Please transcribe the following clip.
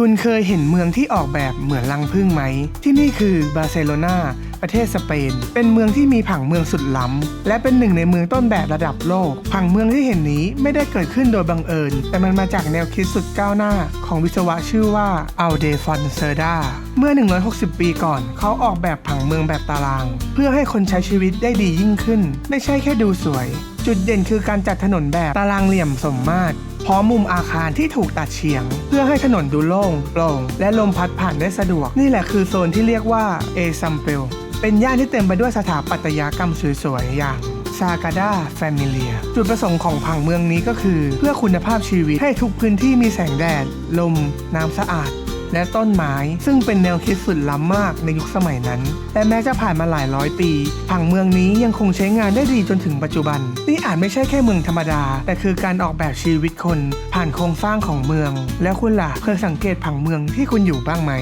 คุณเคยเห็นเมืองที่ออกแบบเหมือนลังพึ่งไหม ที่นี่คือบาร์เซโลนาประเทศสเปน เป็นเมืองที่มีผังเมืองสุดล้ำ และเป็นหนึ่งในเมืองต้นแบบระดับโลก ผังเมืองที่เห็นนี้ไม่ได้เกิดขึ้นโดยบังเอิญ แต่มันมาจากแนวคิดสุดก้าวหน้า ของวิศวะชื่อว่าอัลเดฟอนเซอร์ดาเมื่อ 160 ปีก่อน เขาออกแบบผังเมืองแบบตาราง เพื่อให้คนใช้ชีวิตได้ดียิ่งขึ้น ไม่ใช่แค่ดูสวย จุดเด่นคือการจัดถนนแบบตารางเหลี่ยมสมมาตรพร้อมมุมอาคารที่ถูกตัดเฉียง เพื่อให้ถนนดูโล่งโปร่ง และลมพัดผ่านได้สะดวก นี่แหละคือโซนที่เรียกว่าเอซัมเปลเป็นย่านที่เต็มไปด้วยสถาปัตยกรรมสวยๆอย่างซากาดาแฟมิเลียจุดประสงค์ของผังเมืองนี้ก็คือ เพื่อคุณภาพชีวิตให้ทุกพื้นที่มีแสงแดด ลม น้ำสะอาด และต้นไม้ ซึ่งเป็นแนวคิดสุดล้ำมากในยุคสมัยนั้น และแม้จะผ่านมาหลายร้อยปี ผังเมืองนี้ยังคงใช้งานได้ดีจนถึงปัจจุบัน นี่อาจไม่ใช่แค่เมืองธรรมดา แต่คือการออกแบบชีวิตคน ผ่านโครงสร้างของเมือง แล้วคุณล่ะเคยสังเกตผังเมืองที่คุณอยู่บ้างไหม